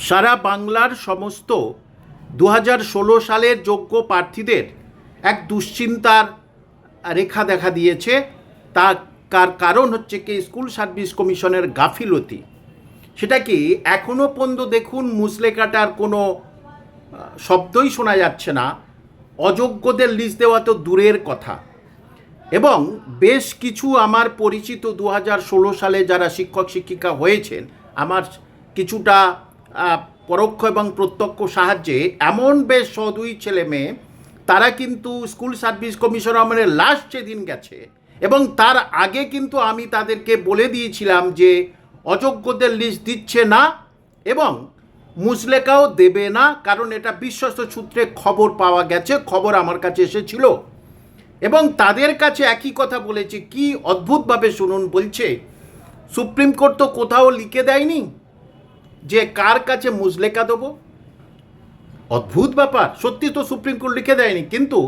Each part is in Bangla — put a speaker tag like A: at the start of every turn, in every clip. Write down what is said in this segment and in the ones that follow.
A: সারা বাংলার সমস্ত দু সালের যোগ্য প্রার্থীদের এক দুশ্চিন্তার রেখা দেখা দিয়েছে। তার কার কারণ হচ্ছে কি? স্কুল সার্ভিস কমিশনের গাফিলতি। সেটা কি এখনও পর্যন্ত দেখুন মুসলেকাটার কোনো শব্দই শোনা যাচ্ছে না। অযোগ্যদের লিস্ট দেওয়া তো দূরের কথা। এবং বেশ কিছু আমার পরিচিত দু সালে যারা শিক্ষক, শিক্ষিকা হয়েছেন, আমার কিছুটা পরোক্ষ এবং প্রত্যক্ষ সাহায্যে এমন বেশ সদুই ছেলে মেয়ে, তারা কিন্তু স্কুল সার্ভিস কমিশন আমাদের লাস্ট যেদিন গেছে, এবং তার আগে কিন্তু আমি তাদেরকে বলে দিয়েছিলাম যে অযোগ্যদের লিস্ট দিচ্ছে না এবং মুসলেকাও দেবে না, কারণ এটা বিশ্বস্ত সূত্রে খবর পাওয়া গেছে, খবর আমার কাছে এসেছিল। এবং তাদের কাছে একই কথা বলেছে, কি অদ্ভুতভাবে শুনুন বলছে, সুপ্রিম কোর্ট তো কোথাও লিখে দেয়নি। যে কার কাছে মুজলেকা দেবো? অদ্ভুত ব্যাপার। সত্যি তো সুপ্রিম কোর্ট লিখে দেয়নি। কিন্তু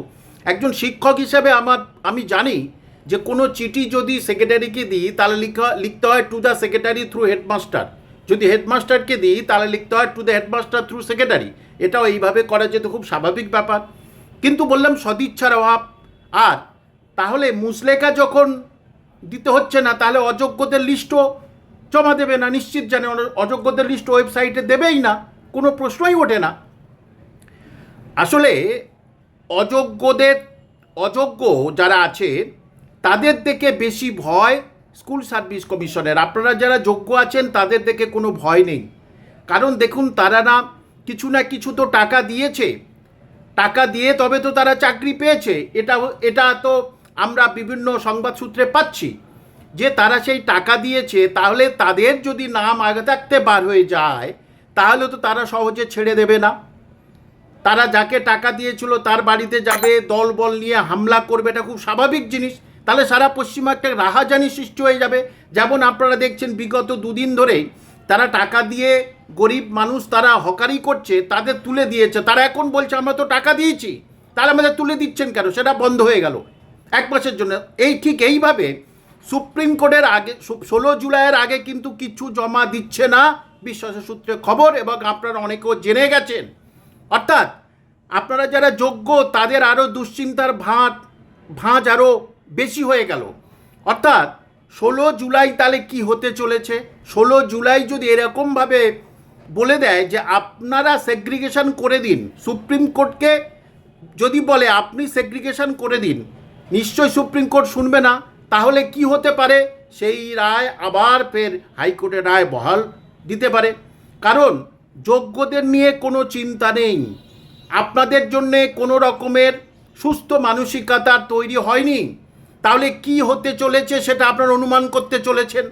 A: একজন শিক্ষক হিসেবে আমার, আমি জানি যে কোনো চিঠি যদি সেক্রেটারিকে দিই, তাহলে লিখা, লিখতে হয় to the secretary through headmaster যদি হেডমাস্টারকে দিই, তাহলে লিখতে হয় to the headmaster through secretary এটাও এইভাবে করা যেত খুব স্বাভাবিক ব্যাপার। কিন্তু বললাম সদিচ্ছার অভাব আর তাহলে মুসলেকা যখন দিতে হচ্ছে না, তাহলে অযোগ্যদের লিস্টও জমা দেবে না, নিশ্চিত জানে অযোগ্যদের লিস্ট ওয়েবসাইটে দেবেই না, কোনো প্রশ্নই ওঠে না। আসলে অযোগ্যদের, অযোগ্য যারা আছে, তাদের দেখে বেশি ভয় স্কুল সার্ভিস কমিশনের। আপনারা যারা যোগ্য আছেন, তাদের দেখে কোনো ভয় নেই। কারণ দেখুন, তারা না কিছু না কিছু তো টাকা দিয়েছে। টাকা দিয়ে তবে তো তারা চাকরি পেয়েছে। এটা এটা তো আমরা বিভিন্ন সংবাদ সূত্রে পাচ্ছি। যে তারা সেই টাকা দিয়েছে, তাহলে তাদের যদি নাম আগে থাকতে বার হয়ে যায়, তাহলে তো তারা সহজে ছেড়ে দেবে না। তারা যাকে টাকা দিয়েছিল তার বাড়িতে যাবে দল বল নিয়ে হামলা করবে, এটা খুব স্বাভাবিক জিনিস। তাহলে সারা পশ্চিমা একটা রাহাজানি সৃষ্টি হয়ে যাবে। যেমন আপনারা দেখছেন, বিগত দুদিন ধরেই তারা টাকা দিয়ে গরিব মানুষ তারা হকারি করছে, তাদের তুলে দিয়েছে। তারা এখন বলছে, আমরা তো টাকা দিয়েছি। তাহলে আমাদের তুলে দিচ্ছেন কেন? সেটা বন্ধ হয়ে গেল। এক মাসের জন্য। এই ঠিক এইভাবে সুপ্রিম কোর্টের আগে ষোলো জুলাইয়ের আগে কিন্তু কিছু জমা দিচ্ছে না বিশ্বাসের সূত্রে খবর এবং আপনারা অনেকেও জেনে গেছেন। অর্থাৎ আপনারা যারা যোগ্য, তাদের আরও দুশ্চিন্তার ভাঁজ ভাঁজ আরও বেশি হয়ে গেল। অর্থাৎ ষোলো জুলাই তাহলে কি হতে চলেছে? ষোলো জুলাই যদি এরকমভাবে বলে দেয় যে আপনারা সেগ্রিগেশন করে দিন, সুপ্রিম কোর্টকে যদি বলে আপনি সেগ্রিগেশন করে দিন, নিশ্চয়ই সুপ্রিম কোর্ট শুনবে না। তাহলে কি হতে পারে? সেই রায় আবার ফের হাইকোর্টের রায় বহাল দিতে পারে। কারণ যোগ্যদের নিয়ে কোনো চিন্তা নেই। আপনাদের জন্যে কোনো রকমের সুস্থ মানসিকতা তৈরি হয়নি। তাহলে কি হতে চলেছে সেটা আপনারা অনুমান করতে চলেছেন?